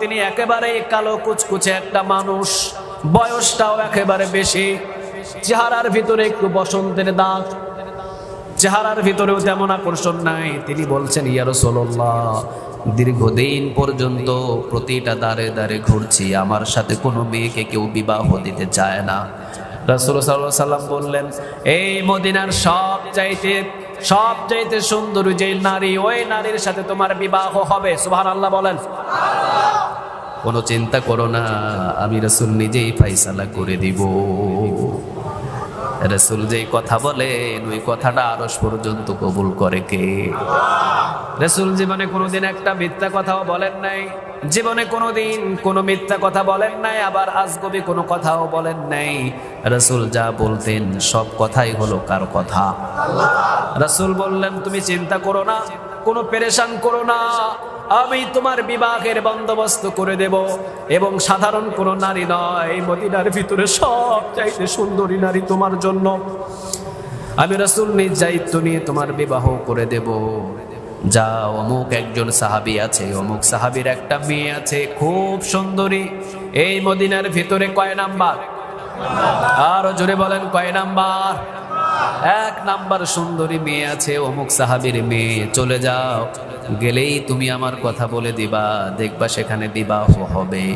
তিনি একেবারে কালো কুচকুচে একটা মানুষ। বয়সটাও একেবারে বেশি। চেহারার ভিতরে একটু বসন্তের দাগ। চেহারার ভিতরেও তেমন আকর্ষণ নাই। তিনি বলছেন ইয়ারসোল্লাহ দীর্ঘদিন পর্যন্ত প্রতিটা দাঁড়ে দাঁড়ে ঘুরছি। আমার সাথে কোনো মেয়েকে কেউ বিবাহ দিতে চায় না। রাসুল সাল্লাহ সাল্লাম বললেন, এই মদিনার সব চাইতে সব চাইতে সুন্দর যে নারী, ওই নারীর সাথে তোমার বিবাহ হবে। সুহান আল্লাহ বলেন। কোনো চিন্তা করো না, আমি রসুল নিজেই ফাইসালা করে দিব। রসুল যেই কথা বলেন, ওই কথাটা আরস পর্যন্ত কবুল করে কে? রসুল জীবনে কোনোদিন একটা মিথ্যা কথাও বলেন নাই, জীবনে কোনোদিন কোনো মিথ্যা কথা বলেন নাই, আবার আজগবি কোনো কথাও বলেন নাই। রসুল যা বলতেন সব কথাই হলো কার কথা? রসুল বললেন, তুমি চিন্তা করো না কোনো পেরেশান করো না। আমি তোমার বিবাহের বন্দোবস্ত করে দেব এবং সাধারণ কোনো নারী নয়। মদিনার ভিতরে সব চাইতে সুন্দরী নারী তোমার জন্য। আমি রসুল নিজ দায়িত্ব নিয়ে তোমার বিবাহ করে দেব। যা অমুক একজন সাহাবি আছে, অমুক সাহাবির একটা মেয়ে আছে, খুব সুন্দরী। এই মদিনার ভিতরে কয় নাম্বার? আরও জোরে বলেন, কয় নাম্বার? এক নাম্বার সুন্দরী মেয়ে আছে, অমুক সাহাবির মেয়ে। চলে যাও। গেলেই তুমি আমার কথা বলে দিবা। দেখবা সেখানে বিবাহ হবে।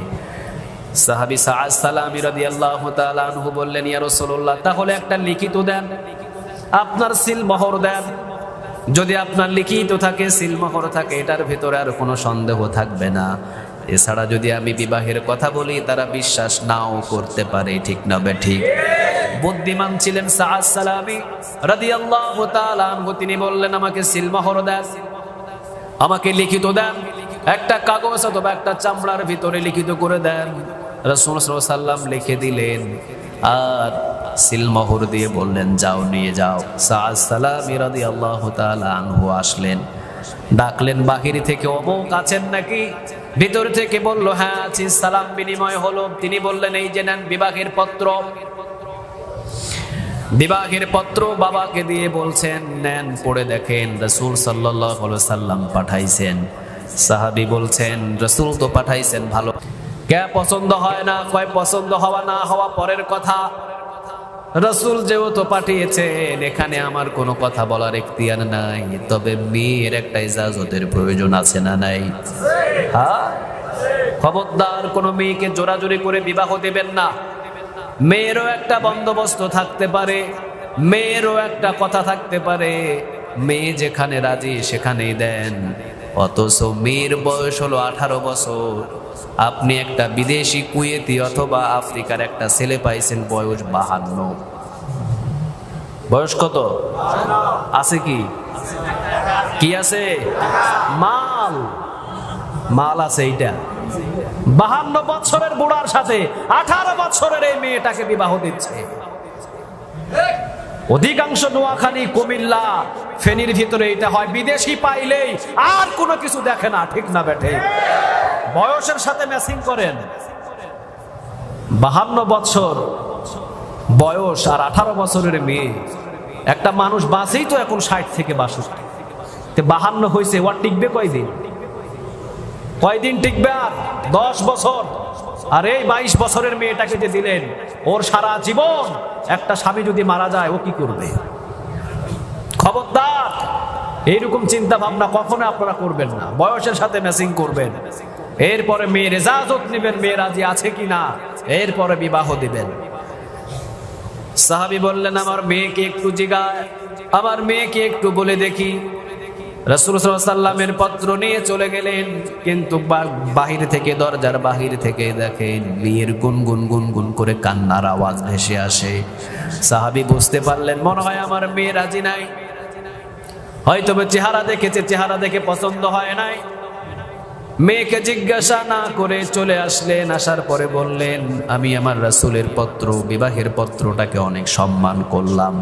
সাহাবি সালামি রাদিয়াল্লাহু তাআলা আনহু বললেন, ইয়া রাসূলুল্লাহ, তাহলে একটা লিখিত দেন। আপনার সিল মোহর দেন। যদি আপনার লিখিত থাকে সিল মোহর থাকে, এটার ভেতরে আর কোনো সন্দেহ থাকবে না। এছাড়া যদি আমি বিবাহের কথা বলি, তারা বিশ্বাস নাও করতে পারে। ঠিক না বে ঠিক? বুদ্ধিমান ছিলেন সাআদ সালামি তাআলা আনহু। তিনি বললেন, আমাকে সিল মোহর দেন, আমাকে লিখিত দেন, একটা কাগজ অথবা একটা চামড়ার ভিতরে লিখিত করে দেন। রসুল সাল্লাম লিখে দিলেন, আর সিলমোহর দিয়ে বললেন, যাও, নিয়ে যাও। সাদ সালাম ইরাদি আল্লাহ আনহু আসলেন, ডাকলেন, বাহির থেকে অমুক আছেন নাকি? ভিতর থেকে বলল হ্যাঁ আছি। সালাম বিনিময় হলো। তিনি বললেন, এই যে নেন বিবাহের পত্র বিবাহের পত্র বাবাকে দিয়ে বলছেন, নেন, পড়ে দেখেন। রসুল সাল্লাম পাঠাইছেন। সাহাবি বলছেন, রসুল তো পাঠাইছেন, ভালো। কে পছন্দ হয় না, কয় পছন্দ হওয়া না হওয়া, পরের কথা। রসুল যেহেতু পাঠিয়েছেন, এখানে আমার কোনো কথা বলার এখতিয়ার নাই। তবে মেয়ের একটা ইজাজতের প্রয়োজন আছে না নাই? হ্যাঁ? খবরদার, কোনো মেয়েকে জোরাজোরি করে বিবাহ দেবেন না। মেয়েরও একটা বন্দোবস্ত থাকতে পারে, মেয়েরও একটা কথা থাকতে পারে। মেয়ে যেখানে রাজি সেখানেই দেন। অথচ মেয়ের বয়স হলো আঠারো বছর। আপনি একটা বিদেশি কুয়েতি অথবা আফ্রিকার একটা ছেলে পাইছেন, বয়স বাহান্ন। বয়স কত? আছে কি? কি আছে? মাল। মাল আছে এইটা। বাহান্ন বছরের বুড়ার সাথে আঠারো বছরের এই মেয়েটাকে বিবাহ দিচ্ছে। অধিকাংশ নোয়াখালী, কুমিল্লা, ফেনীর ভিতরে এটা হয়। বিদেশি পাইলেই আর কোনো কিছু দেখে না, ঠিক না বেঠে। বয়সের সাথে ম্যাচিং করেন। বাহান্ন বছর বয়স আর আঠারো বছরের মেয়ে। একটা মানুষ বাঁচেই তো এখন ষাট থেকে বাষট্টি। বাহান্ন হয়েছে ওয়ার টিকবে কয়দিন? কয়দিন টিকবে আর? দশ বছর। আর এই বাইশ বছরের মেয়েটাকে যে দিলেন, ওর সারা জীবন একটা স্বামী যদি মারা যায়, ও কি করবে? খবরদার, এইরকম চিন্তা ভাবনা কখনো আপনারা করবেন না। বয়সের সাথে ম্যাচিং করবেন। এরপরে মেয়ের এজাজত নেবেন, মেয়ে রাজি আছে কি না? এরপরে বিবাহ দিবেন। সাহাবি বললেন, আমার মেয়েকে একটু জিগায়, আমার মেয়েকে একটু বলে দেখি। রসুল সাল্লামের পত্র নিয়ে চলে গেলেন, কিন্তু বাহির থেকে, দরজার বাহির থেকে দেখেন মেয়ের গুনগুন গুনগুন করে কান্নার আওয়াজ ভেসে আসে। সাহাবি বুঝতে পারলেন, মনে হয় আমার মেয়ে রাজি নাই। হয়তো চেহারা দেখেছে, চেহারা দেখে পছন্দ হয় নাই। মেয়েকে জিজ্ঞাসা না করে চলে আসলেন, আসার পরে বললেন, আমি আমার রাসুলের পত্র, বিবাহের পত্রটাকে অনেক সম্মান করলাম,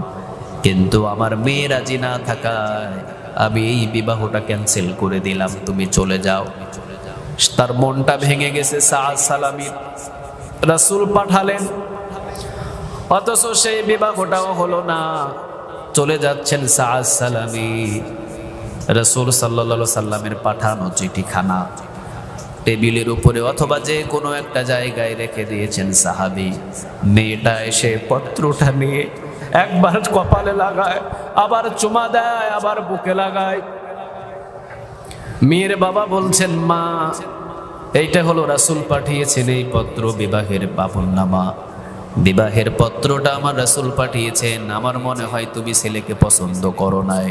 কিন্তু আমার মেয়ে রাজি না থাকায় আমি এই বিবাহটা ক্যান্সেল করে দিলাম, তুমি চলে যাও। তার মনটা ভেঙে গেছে সাদ সালামির। রাসুল পাঠালেন, অথচ সেই বিবাহটাও হলো না। চলে যাচ্ছেন সাদ সালামি রসুল সাল্লা সাল্লামের পাঠানো চিঠিখানা। টেবিলের উপরে অথবা যে কোনো একটা জায়গায় রেখে দিয়েছেন সাহাবি। মেয়েটা এসে পত্রটা নিয়ে একবার কপালে লাগায়, আবার চুমা দেয়, আবার বুকে লাগায়। মেয়ের বাবা বলছেন, মা, এইটা হলো রাসুল পাঠিয়েছেন এই পত্র বিবাহের নামা বিবাহের পত্রটা আমার রাসুল পাঠিয়েছেন, আমার মনে হয় তুমি ছেলেকে পছন্দ করো নাই।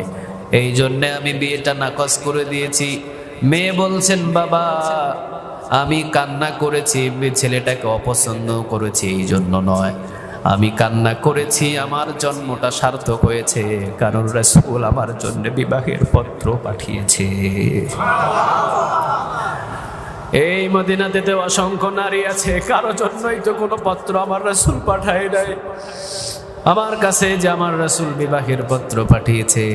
এই জন্যে আমি বিয়েটা নাকচ করে দিয়েছি। মেয়ে বলছেন, বাবা, আমি কান্না করেছি, ছেলেটাকে অপছন্দ করেছি, এই জন্য নয়। আমি কান্না করেছি, আমার জন্মটা সার্থক হয়েছে, কারণ রসুল আমার জন্য বিবাহের পত্র পাঠিয়েছে। এই মদিনাতে তো অসংখ্য নারী আছে, কারও জন্যই তো কোনো পত্র আমার রসুল পাঠায় নাই। আমার কাছে যে আমার রসুল বিবাহের পত্র পাঠিয়েছে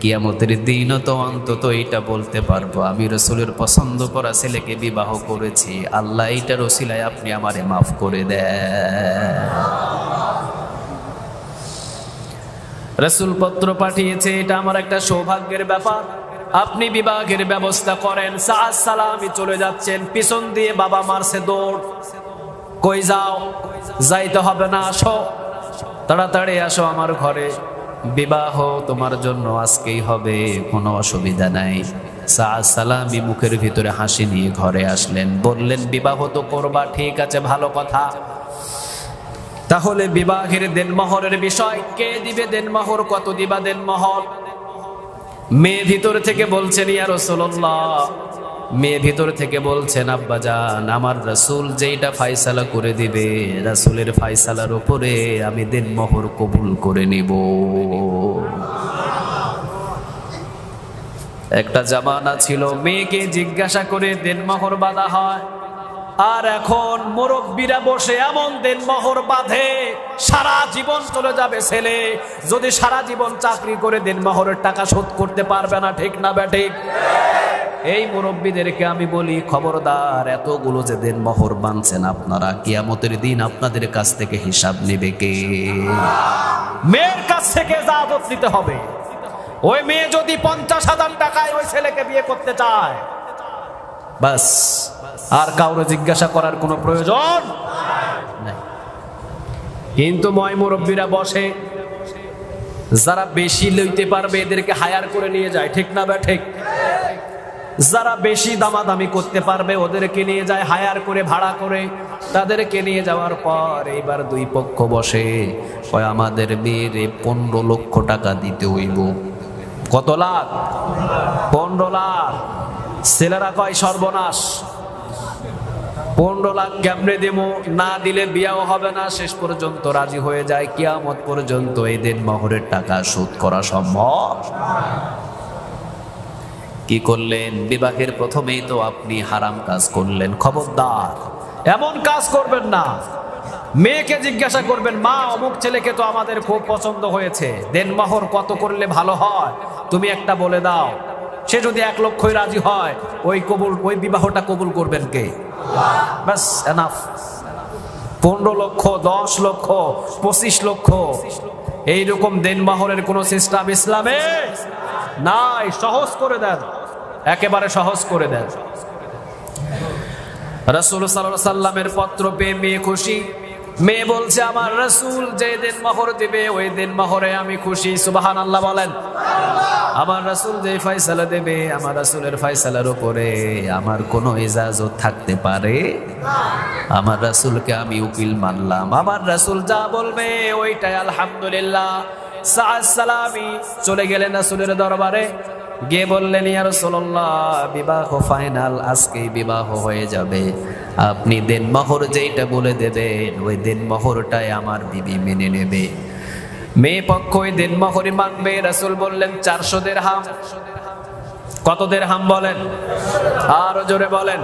কিয়ামতের দিনও তো অন্তত এটা বলতে পারব। আমি রসুলের পছন্দ করা ছেলেকে বিবাহ করেছি। আল্লাহ এইটার ওসিলায় আপনি আমারে মাফ করে দেন। রসুল পত্র পাঠিয়েছে, এটা আমার একটা সৌভাগ্যের ব্যাপার। আপনি বিবাহের ব্যবস্থা করেন সাজ সালামি চলে যাচ্ছেন, পিছন দিয়ে বাবা মারছে দৌড়। কই যাও, যাইতে হবে না, আসো। তাড়াতাড়ি আসো আমার ঘরে। বিবাহ তোমার জন্য আজকেই হবে, কোনো অসুবিধা নাই। সালামি মুখের ভিতরে হাসি নিয়ে ঘরে আসলেন। বললেন, বিবাহ তো করবা, ঠিক আছে, ভালো কথা। তাহলে বিবাহের দেনমোহরের বিষয়, কে দিবে দেনমোহর, কত দিবা দেনমোহর? মেয়ে ভিতর থেকে বলছেন, ইয়া রসুল্লাহ মেয়ে ভিতর থেকে বলছেন, আব্বা যান আমার রাসূল যেইটা ফায়সালা করে দিবে, রাসূলের ফায়সালার ওপরে আমি দেনমোহর কবুল করে নিব। একটা জামানা ছিল, মেয়েকে জিজ্ঞাসা করে দেনমোহর বাঁধা হয়। আর এখন মুরব্বীরা বসে এমন দেনমোহর বাঁধে, সারা জীবন চলে যাবে ছেলে। যদি সারা জীবন চাকরি করে দেনমোহরের টাকা শোধ করতে পারবে না, ঠিক না ব্যাঠিক এই মুরব্বীদেরকে আমি বলি, খবরদার, এতগুলো যে দিন মহর বাঁধছেন আপনারা, কিয়ামতের দিন আপনাদের কাছ থেকে হিসাব নেবে কে? মেয়ের কাছ থেকে জাদত নিতে হবে। ওই মেয়ে যদি পঞ্চাশ হাজার টাকায় ওই ছেলেকে বিয়ে করতে চায়, বাস, আর কাউরে জিজ্ঞাসা করার কোনো প্রয়োজন কিন্তু ময় মুরব্বীরা বসে, যারা বেশি লইতে পারবে এদেরকে হায়ার করে নিয়ে যায়, ঠিক না বা ঠিক? যারা বেশি দামাদামি করতে পারবে, ওদেরকে নিয়ে যায় হায়ার করে, ভাড়া করে। তাদেরকে নিয়ে যাওয়ার পর এইবার দুই পক্ষ বসে, কয়, আমাদের মেয়ের পনেরো লক্ষ টাকা দিতে হইব। কত লাখ? পনেরো লাখ। ছেলেরা কয়, সর্বনাশ। পনেরো লাখ কেমনে দেব? না দিলে বিয়াও হবে না। শেষ পর্যন্ত রাজি হয়ে যায়। কিয়ামত পর্যন্ত এদের মহরের টাকা শোধ করা সম্ভব? কি করলেন? বিবাহের প্রথমেই তো আপনি হারাম কাজ করলেন। খবরদার, এমন কাজ করবেন না। মেয়েকে জিজ্ঞাসা করবেন, মা, অমুক ছেলেকে তো আমাদের খুব পছন্দ হয়েছে। দেনমোহর কত করলে ভালো হয়? তুমি একটা বলে দাও, সে যদি এক লক্ষই রাজি হয়, ওই কবুল, ওই বিবাহটা কবুল করবেন কে? ব্যাস এনাফ পনেরো লক্ষ, দশ লক্ষ, পঁচিশ লক্ষ, এইরকম দেনমাহরের কোন সিস্টেম ইসলামে নাই। সহজ করে দেন। একেবারে সহজ করে দেন। রসুল সাল্লামের পত্র পেয়ে মেয়ে খুশি। মেয়ে বলছে, আমার রসুল যে দিন মহর দিবে ওই দিন মহরে আমি খুশি। সুবাহান আল্লাহ বলেন। আমার রাসুল যে ফয়সালা দেবে, আমার রাসুলের ফয়সালার উপরে আমার কোনো ইজাজত থাকতে পারে। আমার রাসুলকে আমি উকিল মানলাম। আমার রাসুল যা বলবে, ওইটাই আলহামদুলিল্লাহ। সালামি চলে গেলেন রাসুলের দরবারে। গিয়ে বললেন, ইয়া রাসূলুল্লাহ, বিবাহ ফাইনাল, আজকেই বিবাহ হয়ে যাবে। আপনি দেন মহর যেইটা বলে দেবেন, ওই দেন মহরটাই আমার বিবি মেনে নেবে। মেয়ে পক্ষ ওই দেন মহরি মানবে। রাসুল বললেন, চারশো দের হাম কত দের হাম বলেন? আরও জোরে বলেন।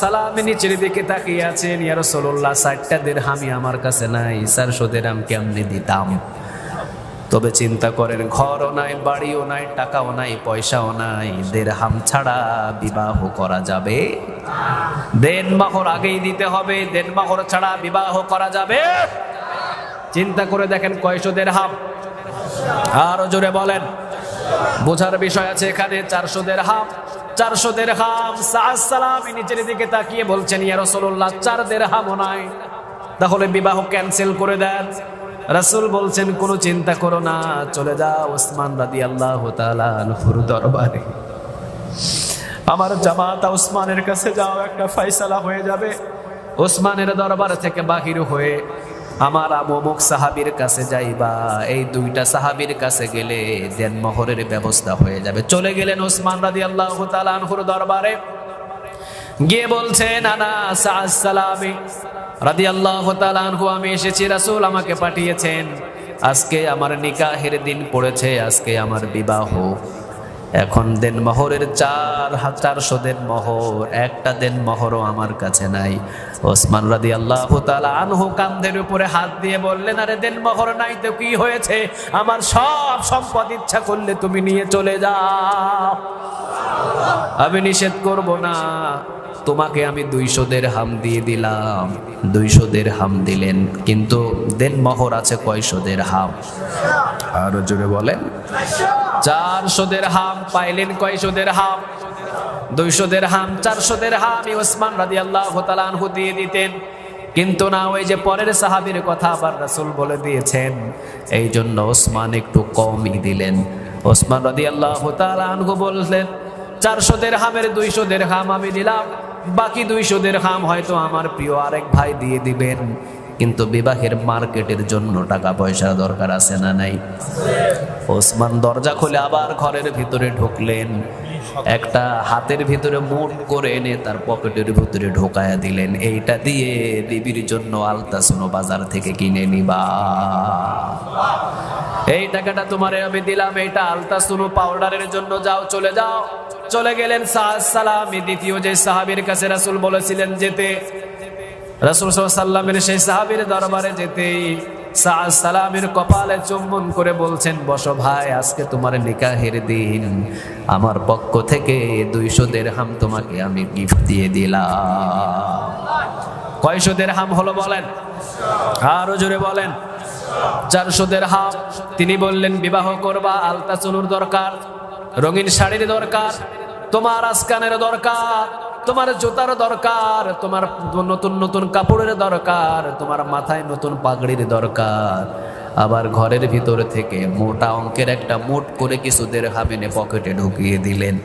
সালামে নিচের দিকে তাকিয়ে আছেন, ইয়া রাসূলুল্লাহ, ষাটটা দের হামি আমার কাছে নাই, চারশো দের হাম কেমনে দিতাম? তবে চিন্তা করেন, ঘরও নাই, বাড়িও নাই, টাকাও নাই, পয়সাও নাই, দেড়হাম ছাড়া বিবাহ করা যাবে? দেন মাহর আগেই দিতে হবে দেন মাহর ছাড়া বিবাহ করা যাবে? চিন্তা করে দেখেন কয়শো দেড়হাম। আরও জোরে বলেন। বোঝার বিষয় আছে এখানে, চারশো দের হাম চারশো দের হাম সালামি নিচের দিকে তাকিয়ে বলছেন, ইয়া রসুল্লাহ চার দের হামও নাই। তাহলে বিবাহ ক্যান্সেল করে দেন। রাসূল বলছেন, কোনো চিন্তা করো না, চলে যাও ওসমান রাদি আল্লাহ তালুর দরবারে। আমার জামাতা ওসমানের কাছে যাও একটা ফাইসালা হয়ে যাবে। ওসমানের দরবার থেকে বাহির হয়ে আমার আমুক সাহাবীর কাছে যাইবা, এই দুইটা সাহাবীর কাছে গেলে দেন মোহরের ব্যবস্থা হয়ে যাবে। চলে গেলেন ওসমান রাদি আল্লাহ তালুর দরবারে। গিয়ে বলছেন, আনা সালামি। রাদি আল্লাহ তালু আমি এসেছি, রাসূল আমাকে পাঠিয়েছেন। আজকে আমার নিকাহের দিন পড়েছে, আজকে আমার বিবাহ। এখন দেন মোহরের চার চারশো দেন মোহর, একটা দেন মোহরও আমার কাছে নাই। ওসমান রাদি আল্লাহ আনহু কান্ধের উপরে হাত দিয়ে বললেন, আরে দেন মোহর নাই তো কি হয়েছে? আমার সব সম্পদ ইচ্ছা করলে তুমি নিয়ে চলে যাও। আমি নিষেধ করব না। তোমাকে আমি দুইশো দের হাম দিয়ে দিলাম। দুইশো দের হাম দিলেন, কিন্তু দেন মোহর আছে কয়শো দের হাম? আরও জোরে বলেন। চারশো দের হাম পাইলেন কয়শো দের হাম? দুইশো দের হাম চারশো দের হাম ওসমান রাদি আল্লাহ তালানহু দিয়ে দিতেন। কিন্তু না, ওই যে পরের সাহাবির কথা আবার রাসুল বলে দিয়েছেন। এই জন্য ওসমান একটু কমই দিলেন। ওসমান রাদি আল্লাহ তালানহু বললেন চারশো দের হামের দুইশো দের হাম আমি দিলাম। বাকি দুইশো দের হাম হয়তো আমার প্রিয় আরেক ভাই দিয়ে দিবেন। কিন্তু বিবাহের মার্কেটের জন্য টাকা পয়সা দরকার আছে না নাই? ওসমান দরজা খুলে আবার ঘরের ভিতরে ঢুকলেন। একটা হাতের ভিতরে মুট করে এনে তার পকেটের ভিতরে ঢোকায়া দিলেন। এইটা দিয়ে বিবির জন্য আলতাসুনো বাজার থেকে কিনে নিবা। এই টাকাটা তোমারে আমি দিলাম, এইটা আলতাসুনো পাউডারের জন্য। যাও, চলে যাও। চলে গেলেন সালামি। দ্বিতীয় যে সাহাবির কাছে রাসুল বলেছিলেন যেতে, রাসুল সাল্লামের সেই সাহাবির দরবারে যেতেই সালামের কপালে চুম্বন করে বলছেন, বসো ভাই, আজকে তোমার নিকাহের দিন। আমার পক্ষ থেকে দুইশো দেড়হাম তোমাকে আমি গিফট দিয়ে দিলাম। কয়শো দেড়হাম হলো বলেন? আরও জোরে বলেন। চারশো দেড়হাম তিনি বললেন, বিবাহ করবা, আলতা চুনুর দরকার, রঙিন শাড়ির দরকার, তোমার আসকানের দরকার, তোমার জুতার দরকার, তোমার নতুন নতুন কাপড়ের দরকার, তোমার মাথায় নতুন পাগড়ির দরকার। আবার ঘরের ভিতর থেকে মোটা অঙ্কের একটা মোট করে কিছু দের হামেনে পকেটে ঢুকিয়ে দিলেন।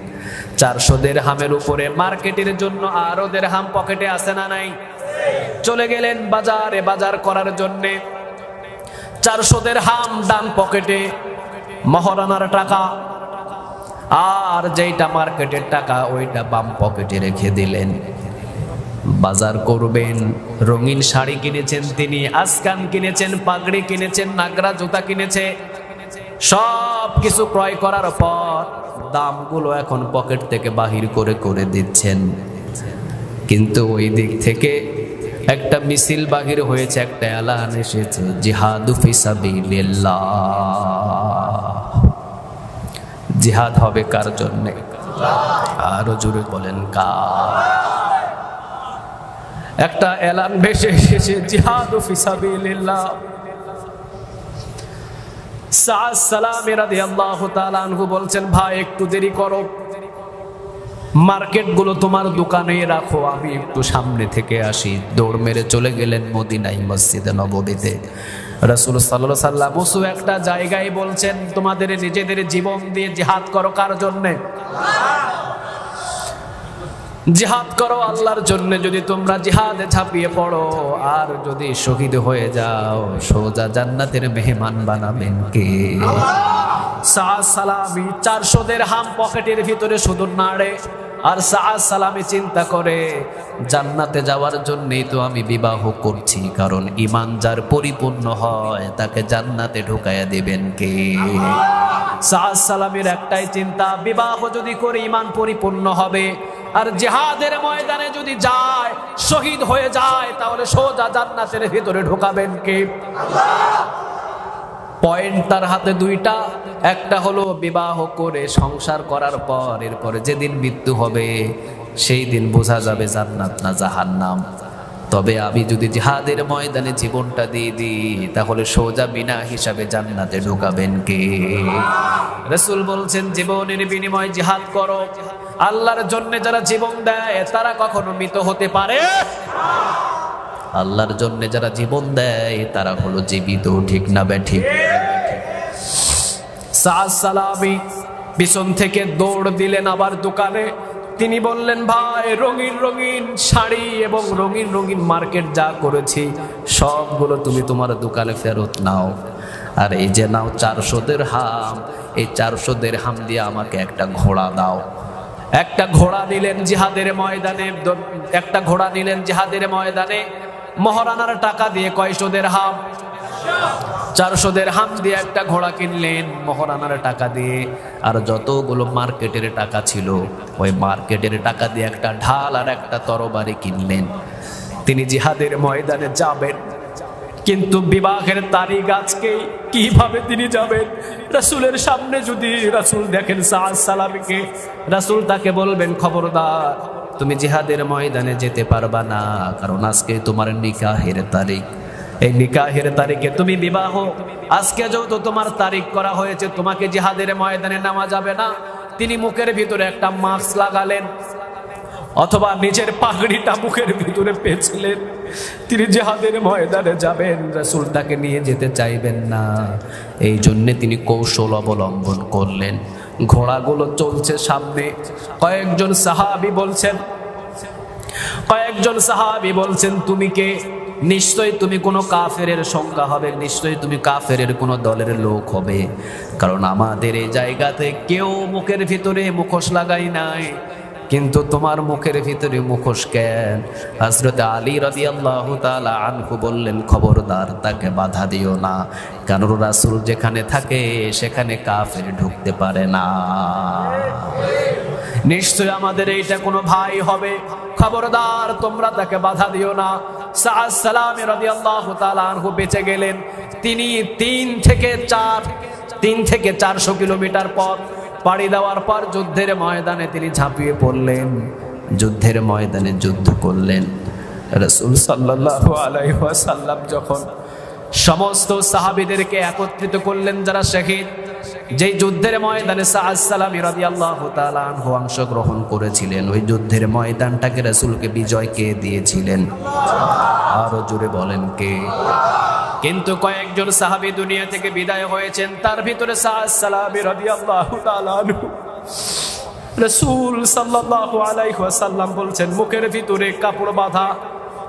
চারশো দের হামের উপরে মার্কেটের জন্য আরও দের হাম পকেটে আসে না নাই? চলে গেলেন বাজারে, বাজার করার জন্যে। চারশো দের হাম ডান পকেটে মহারানার টাকা। আর যেইটা মার্কেটের টাকা, ওইটা বাম পকেটে রেখে দিলেন। বাজার করবেন, রঙিন শাড়ি কিনেছেন তিনি আসকান কিনেছেন, পাগড়ি কিনেছেন, নাগরা জুতা কিনেছে। সব কিছু ক্রয় করার পর দামগুলো এখন পকেট থেকে বাহির করে করে দিচ্ছেন। কিন্তু ওই দিক থেকে একটা মিছিল বাহির হয়েছে, একটা এলান এসেছে, জিহাদু জিহাদ হবে কার জন্যে? আরও জোরে বলেন, কার? একটা এলান ভেসে এসেছে, জিহাদ ফিসাবিল্লাহ বলছেন, ভাই, একটু দেরি করো। মার্কেটগুলো তোমার দোকানে রাখো। আমি একটু সামনে থেকে আসি। দৌড় মেরে চলে গেলেন মদিনাই মসজিদে নববীতে। রসুল সাল্লাহ সাল্লাম বসু একটা জায়গায় বলছেন, তোমাদের নিজেদের জীবন দিয়ে জিহাদ করো কার জন্যে? জিহাদ করো আল্লাহর জন্য। যদি তোমরা জিহাদে ঝাঁপিয়ে পড়ো, আর যদি শহীদ হয়ে যাও, সোজা জান্নাতের মেহমান বানাবেন কে? সালামি চারশো দের হাম পকেটের ভিতরে শুধু নাড়ে। আর সাহা সালামি চিন্তা করে, জান্নাতে যাওয়ার জন্যই তো আমি বিবাহ করছি, কারণ ইমান যার পরিপূর্ণ হয়, তাকে জান্নাতে ঢুকাইয়া দিবেন কে? সাহা সালামের একটাই চিন্তা, বিবাহ যদি করে ইমান পরিপূর্ণ হবে, আর জেহাদের ময়দানে যদি যায়, শহীদ হয়ে যায়, তাহলে সোজা জান্নাতের ভিতরে ঢোকাবেন কে? পয়েন্ট তার হাতে দুইটা একটা হলো বিবাহ করে সংসার করার পর, এরপরে যেদিন মৃত্যু হবে, সেই দিন বোঝা যাবে জান্নাত না জাহান্নাম। তবে আমি যদি জিহাদের ময়দানে জীবনটা দিয়ে দিই, তাহলে সোজা বিনা হিসাবে জান্নাতে ঢুকাবেন কে? রসুল বলছেন, জীবনের বিনিময় জিহাদ করো। আল্লাহর জন্য যারা জীবন দেয়, তারা কখনো মৃত হতে পারে? আল্লাহর জন্য যারা জীবন দেয়, তারা হলো জীবিত, ঠিক না ব্যাঠিক? সালামি পিছন থেকে দৌড় দিলেন আবার দোকানে। তিনি বললেন, ভাই, রঙিন রঙিন শাড়ি এবং রঙিন রঙিন মার্কেট যা করেছি, সবগুলো তুমি তোমার দোকানে ফেরত নাও। আর এই যে নাও চারশো দের হাম এই চারশো দের হাম দিয়ে আমাকে একটা ঘোড়া দাও। একটা ঘোড়া নিলেন জিহাদের ময়দানে, একটা ঘোড়া নিলেন জিহাদের ময়দানে। মহারানার টাকা দিয়ে কয়শোদের হাম চারশোদের হাম দিয়ে একটা ঘোড়া কিনলেন, মহারানার টাকা দিয়ে। আর যতগুলো মার্কেটের টাকা ছিল, ওই মার্কেটের টাকা দিয়ে একটা ঢাল আর একটা তরবারি কিনলেন। তিনি জিহাদের ময়দানে যাবেন। কিন্তু বিবাহের তারিখ আজকে, কীভাবে তিনি যাবেন? রাসূলের সামনে যদি রাসূল দেখেন সালামিকে, রাসূল তাকে বলবেন, খবরদার, তুমি জিহাদের ময়দানে যেতে পারবা না, কারণ আজকে তোমার নিকাহের তারিখ। এই নিকাহের তারিখে তুমি বিবাহ। আজকে যেহেতু তোমার তারিখ করা হয়েছে, তোমাকে জিহাদের ময়দানে নেওয়া যাবে না। তিনি মুখের ভিতরে একটা মাস্ক লাগালেন, অথবা নিজের পাগড়িটা মুখের ভিতরে পেয়েছিলেন তিনি জেহাদের ময়দানে যাবেন, রাসূল তাকে নিয়ে যেতে চাইবেন না। এই জন্যে তিনি কৌশল অবলম্বন করলেন। ঘোড়াগুলো চলছে সামনে। কয়েকজন সাহাবি বলছেন, কয়েকজন সাহাবি বলছেন, তুমি কে? নিশ্চয়ই তুমি কোনো কাফেরের সংখ্যা হবে, নিশ্চয়ই তুমি কাফেরের কোনো দলের লোক হবে। কারণ আমাদের এই জায়গাতে কেউ মুখের ভিতরে মুখোশ লাগাই নাই। কিন্তু তোমার মুখের ভিতরে মুখোশ কেন? হজরত আলী রদি আল্লাহ আনহু বললেন, খবরদার, তাকে বাধা দিও না। কারণ রাসুল যেখানে থাকে, সেখানে কাফের ঢুকতে পারে না। নিশ্চয় আমাদের এইটা কোনো ভাই হবে। খবরদার, তোমরা তাকে বাধা দিও না। আনহু বেঁচে গেলেন। তিনি তিন থেকে চার, তিন থেকে চারশো কিলোমিটার পথ পাড়ি দেওয়ার পর যুদ্ধের ময়দানে তিনি ঝাঁপিয়ে পড়লেন। যুদ্ধের ময়দানে যুদ্ধ করলেন। রসুল সাল্লাল্লাহু আলাইহি ওয়াসাল্লাম যখন সমস্ত সাহাবিদেরকে একত্রিত করলেন, যারা শহীদ যেই যুদ্ধের ময়দানে সাআদ সালামি রাদিয়াল্লাহু তাআলা আনহু অংশগ্রহণ করেছিলেন, ওই যুদ্ধের ময়দানটাকে রাসূলকে বিজয় কে দিয়েছিলেন? আরও জোরে বলেন কে? কিন্তু কয়েকজন সাহাবী দুনিয়া থেকে বিদায় হয়েছেন, তার ভিতরে আলাইহি বলছেন, মুখের ভিতরে কাপড় বাঁধা,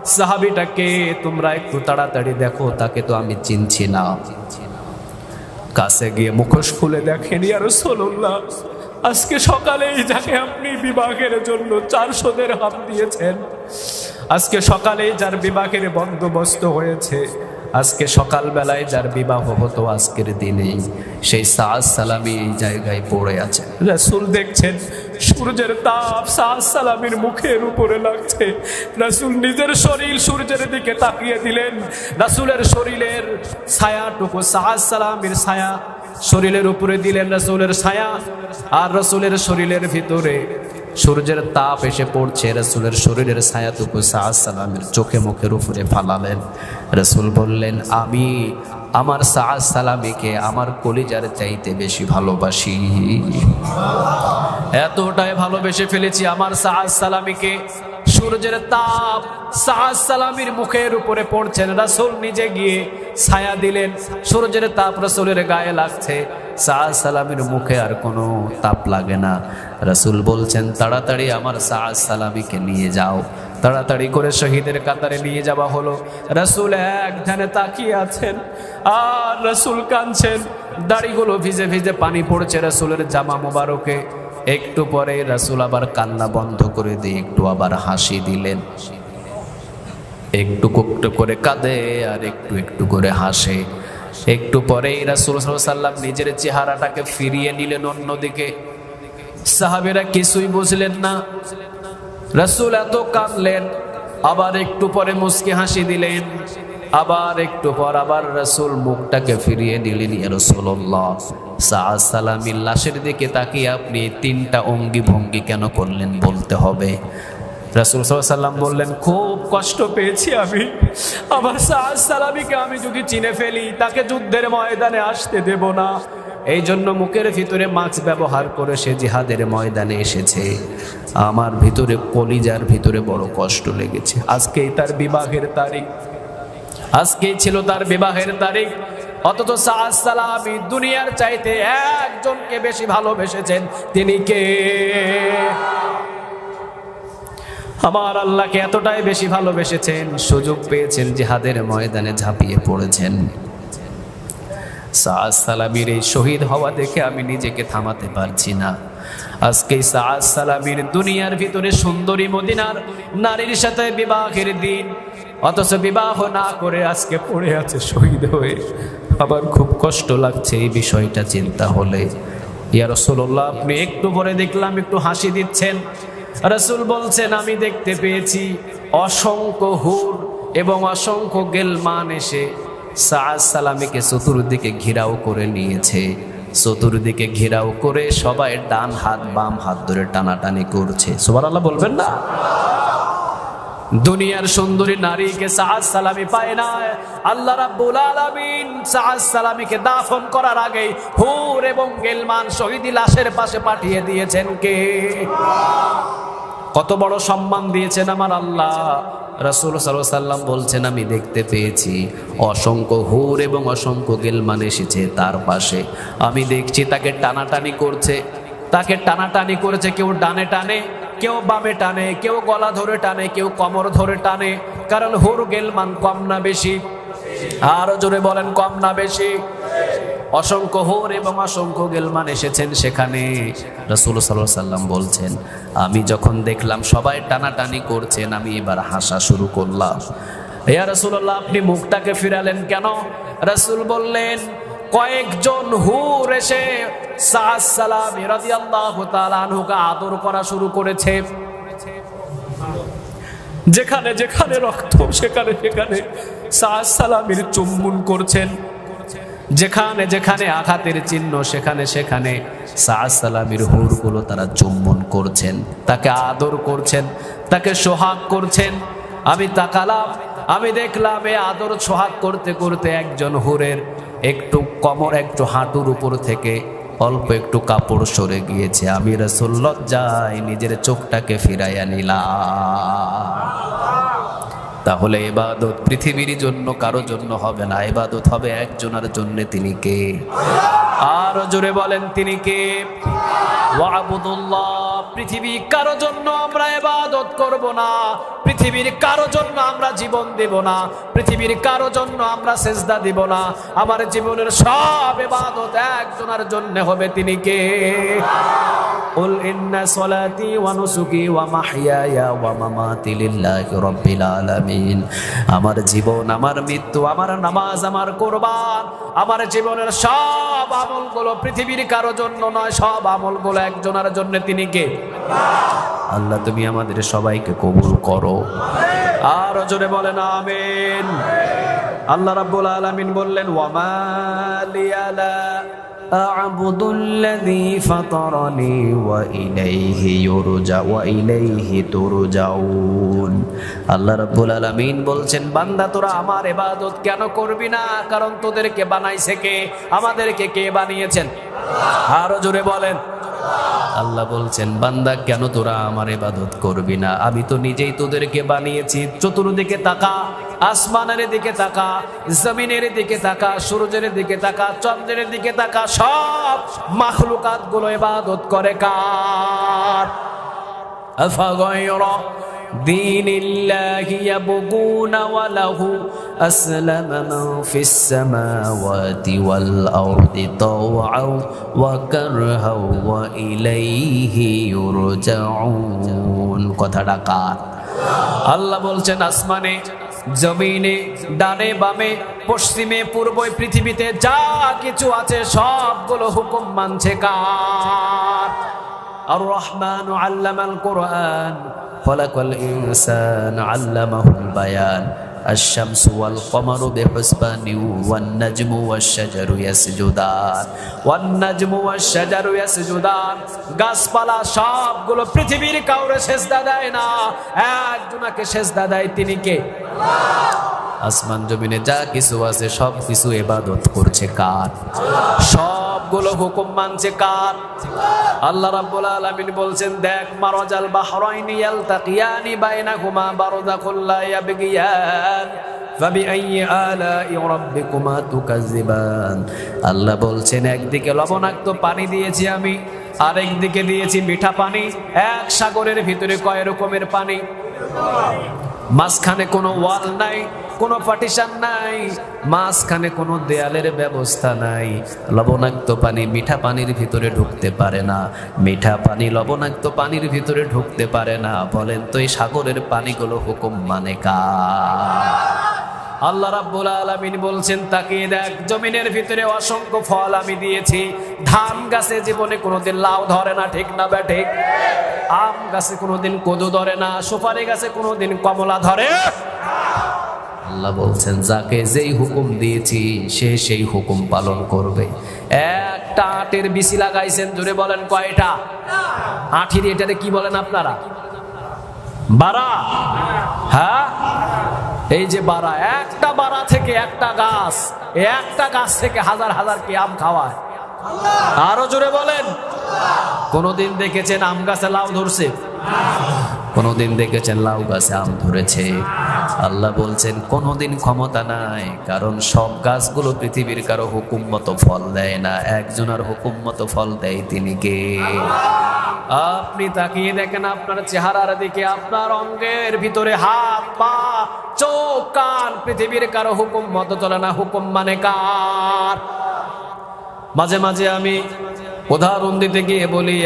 সাহাবিটাকে তোমরা একটু তাড়াতাড়ি দেখো, তাকে তো আমি চিনছি না। কাছে গিয়ে মুখোশ খুলে দেখেন আর সোল্লাহ আজকে সকালেই যাকে আপনি বিবাহের জন্য চারশোদের হাত দিয়েছেন, আজকে সকালেই যার বিবাহের বন্দোবস্ত হয়েছে আজকে সকালবেলায় যার বিবাহ হতো আজকের দিনেই, সেই সাজ সালামি এই জায়গায় পড়ে আছে। রাসুল দেখছেন, সূর্যের তাপ সাজ সালামির মুখের উপরে লাগছে। রাসুল নিজের শরীর সূর্যের দিকে তাকিয়ে দিলেন। রাসুলের শরীরের ছায়াটুকু সাজ সালামির ছায়া শরীরের উপরে দিলেন রসুলের ছায়া। আর রসুলের শরীরের ভিতরে সূর্যের তাপ এসে পড়ছে, রসুলের শরীরের ছায়াটুকু সাহা সালামের চোখে মুখের উপরে ফালালেন। রসুল বললেন, আমি আমার সাহা সালামিকে আমার কলিজার চাইতে বেশি ভালোবাসি। এতটাই ভালোবেসে ফেলেছি আমার সাহা সালামিকে সূর্যের তাপ সাহা সালামির মুখের উপরে পড়ছেন। রাসুল নিজে গিয়ে ছায়া দিলেন। সূর্যের তাপ রসুলের গায়ে লাগছে। সাহা সালামির মুখে আর কোনো তাপ লাগে না। রাসুল বলছেন, তাড়াতাড়ি আমার সাহা সালামিকে নিয়ে যাও। তাড়াতাড়ি করে শহীদের কাতারে নিয়ে যাওয়া হলো। রসুল এক তাকিয়ে আছেন। আর রসুল কাঁদছেন। দাড়িগুলো ভিজে ভিজে পানি পড়ছে রসুলের জামা মোবারকে। একটু পরে রাসুল আবার কান্না বন্ধ করে দিয়ে একটু আবার হাসি দিলেন। একটু একটু করে কাঁদে আর একটু একটু করে হাসে। একটু পরেই রাসুল সাল্লাম নিজের চেহারাটাকে ফিরিয়ে নিলেন অন্যদিকে। সাহাবেরা কিছুই বুঝলেন না। রাসুল এত কাঁদলেন, আবার একটু পরে মুসকে হাসি দিলেন, আবার একটু পর আবার রসুল মুখটাকে ফিরিয়ে দিলেন রসুল্লাহ লাশের দিকে তাকিয়ে আপনি তিনটা অঙ্গি ভঙ্গি কেন করলেন বলতে হবে। রাসুল সাল্লাম বললেন খুব কষ্ট পেয়েছি আমি। আমার সাহাজ সালামিকে আমি যদি চিনে ফেলি তাকে যুদ্ধের ময়দানে আসতে দেব না। এই জন্য মুখের ভিতরে মাস্ক ব্যবহার করে সে জিহাদের ময়দানে এসেছে। আমার ভিতরে কলিজার ভিতরে বড় কষ্ট লেগেছে। আজকেই তার বিবাহের তারিখ। আজকেই ছিল তার বিবাহের তারিখ। অথচ সাহাজ সালামি দুনিয়ার চাইতে একজনকে বেশি ভালোবেসেছেন। তিনি কে? আমার আল্লাহকে এতটাই বেশি ভালোবেসেছেন, সুযোগ পেয়েছেন জিহাদের ময়দানে ঝাঁপিয়ে পড়েছেন। সাজ সালামির এই শহীদ হওয়া দেখে আমি নিজেকে থামাতে পারছি না। আজকে সাজ সালামির দুনিয়ার ভিতরে সুন্দরী মদিনার নারীর সাথে বিবাহের দিন, অথচ বিবাহ না করে আজকে পড়ে আছে শহীদ হয়ে। আবার খুব কষ্ট লাগছে এই বিষয়টা চিন্তা হলে। ইয়া রসুল্লাহ আপনি একটু পরে দেখলাম, একটু হাসি দিচ্ছেন। রসুল বলছেন, আমি দেখতে পেয়েছি অসংখ্য হুর এবং অসংখ্য গেলমান এসে সালামিকে চতুর্দিকে ঘেরাও করে নিয়েছে। চতুর্দিকে ঘেরাও করে সবাই ডান হাত, বাম হাত ধরে টানাটানি করছে। সোবার আল্লাহ বলবেন না? দুনিয়ার সুন্দরী নারীকে সাহাজ সালামি পায় না। আল্লাহ রাব্বুল আলামিন সাহাজ সালামিকে দাফন করার আগে হুর এবং গেলমান শহীদি লাশের পাশে পাঠিয়ে দিয়েছেন কে? কত বড় সম্মান দিয়েছেন আমার আল্লাহ। রাসুল সাল্লাম বলছেন, আমি দেখতে পেয়েছি, অসংখ্য হুর এবং অসংখ্য গেলমান এসেছে তার পাশে। আমি দেখছি, তাকে টানাটানি করছে। তাকে টানাটানি করেছে, কেউ ডানে টানে, কেউ বামে টানে, কেউ গলা ধরে টানে, কেউ কমর ধরে টানে। কারণ হুর গেলমান কম না বেশি? আরও জোরে বলেন, কম না বেশি? অসংখ্য হোর এবং অসংখ্য গেলমান এসেছেন সেখানে। রসুল সাল্লাম বলছেন, আমি যখন দেখলাম সবাই টানাটানি করছেন, আমি এবার হাসা শুরু করলাম। ইয়া রসুল্লাহ আপনি মুখটাকে ফিরালেন কেন? রসুল বললেন, কয়েকজন হুর এসে আদর করা শুরু করেছে। যেখানে যেখানে রক্ত, সেখানে সেখানে সালামের চুম্বন করছেন। যেখানে যেখানে আঘাতের চিহ্ন, সেখানে সেখানে সালামির হুরগুলো তারা চুম্বন করছেন, তাকে আদর করছেন, তাকে সোহাগ করছেন। আমি তাকালাম, আমি দেখলাম এ আদর সোহাগ করতে করতে একজন হুরের একটু কমর, একটু হাঁটুর উপর থেকে অল্প একটু কাপড় সরে গিয়েছে। আমি রসুল লজ্জায় নিজের চোখটাকে ফিরাইয়া নিলাম। তাহলে এবাদত পৃথিবীর জন্য কারও জন্য হবে না, এবাদত হবে একজনের জন্য তিনি কে? আর জোরে বলেন তিনি কে? ওয়াবুদুল্লাহ, পৃথিবী কারও জন্য আমরা এবাদত করব না, পৃথিবীর কারও জন্য আমরা জীবন দেব না, পৃথিবীর কারও জন্য আমরা সেজদা দিব না, আমার জীবনের সব এবাদত একজনের জন্য হবে তিনি কে? قل إن صلاتي ونسكي ومحياي ومماتي لله رب العالمين আমার জীবন আমার মৃত্যু আমার নামাজ আমার কোরবান আমার জীবনের সব আমলগুলো পৃথিবীর কারো জন্য নয় সব আমলগুলো একজনের জন্য তিনি কে আল্লাহ তুমি আমাদের সবাইকে কবুল করো আর জোরে বলেন আমিন আল্লাহ রাব্বুল আলামিন বললেন ওয়ামালিয়ালা أعبد الذي فطرني وإليه يرجع وإليه ترجعون আল্লাহ রাব্বুল আলামিন বলছেন বান্দা তোরা আমার ইবাদত কেন করবি না কারণ তোদেরকে বানাইছে কে আমাদেরকে কে বানিয়েছেন আরো জোরে বলেন আল্লাহ বলছেন, বান্দা, কেন তোরা আমার এবাদত করবি না? আমি তো নিজেই তোদেরকে বানিয়েছি। চতুর্দিকে তাকা, আসমানের দিকে তাকা, জমিনের দিকে তাকা, সূর্যের দিকে তাকা, চন্দ্রের দিকে তাকা, সব মাখলুকাতগুলো এবাদত করে? কার دين الله يبغون وله أسلم من في السماوات والأرض طوعا وكرها وإليه يرجعون কথাটা কার আল্লাহ বলছেন আসমানে জমিনে ডানে বামে পশ্চিমে পূর্বে পৃথিবীতে যা কিছু আছে সবগুলো হুকুম মানছে কার আর রহমান আল্লামাল কোরআন খলাকাল ইনসান আল্লামাহুল বায়ান الشمس والقمر بحسبان والنجم والشجر يسجدان والنجم والشجر يسجدان গাছপালা সবগুলো পৃথিবীর কাউরে সেজদা দেয় না একজনাকে সেজদা দেয় তিনি কে আসমান জমিনে যা কিছু আছে, সব কিছু এবাদত করছে কার? সবগুলো হুকুম মানছে কার? আল্লাহ রাব্বুল আলামিন বলছেন, দেখ, মারাজাল বাহরাইনি ইয়ালতাকিয়ানি বাইনাহুমা বারযাখুল লা ইয়াবগিয়ান আল্লাহ বলছেন, একদিকে লবণাক্ত পানি দিয়েছি আমি আরেক দিকে দিয়েছি মিঠা পানি, এক সাগরের ভিতরে কয় রকমের পানি? মাঝখানে কোনো ওয়াল নাই কোনো পার্টিশন নাই, মাঝখানে কোনো দেয়ালের ব্যবস্থা নাই। লবণাক্ত পানি মিঠা পানির ভিতরে ঢুকতে পারে না। মিঠা পানি লবণাক্ত পানির ভিতরে ঢুকতে পারে না। বলেন তো এই সাগরের পানিগুলো হুকুম মানে কা আল্লাহ রাব্বুল আলামিন বলছেন, তাকিয়ে দেখ, জমিনের ভিতরে অসংখ্য ফল আমি দিয়েছি। ধান গাছে জীবনে কোনোদিন লাউ ধরে না, ঠিক না ব্যাঠিক? আম গাছে কোনোদিন কদু ধরে না, সুপারি গাছে কোনোদিন কমলা ধরে? আল্লাহ বলছেন, যাকে যেই হুকুম দিয়েছি, সে সেই হুকুম পালন করবে। একটা আটের বিসি লাগাইছেন, জোরে বলেন কয়টা? আঠির এটাতে কি বলেন আপনারা? বারা? হ্যাঁ? এই যে বারা, একটা বারা থেকে একটা গাছ একটা গাছ থেকে হাজার হাজার কি আম খাওয়ায়। আরও জোরে বলেন। কোনদিন দেখেছেন আম গাছে লাউ ধরছে? কোনদিন দেখেছেন লাউ গাছে আম ধরেছে? আল্লাহ বলছেন, কোনদিন ক্ষমতা নাই, কারণ সব গাছগুলো পৃথিবীর কারও হুকুম মতো ফল দেয় না। একজনের হুকুম মতো ফল দেয় তিনি কে? আপনি তাকিয়ে দেখেন আপনার চেহারার দিকে, আপনার অঙ্গের ভিতরে হাত, পা, চোখ, কান, পৃথিবীর কারও হুকুম মতো চলে না। হুকুম মানে কার? মাঝে মাঝে আমি উদাহরণ দিতে গিয়ে বলি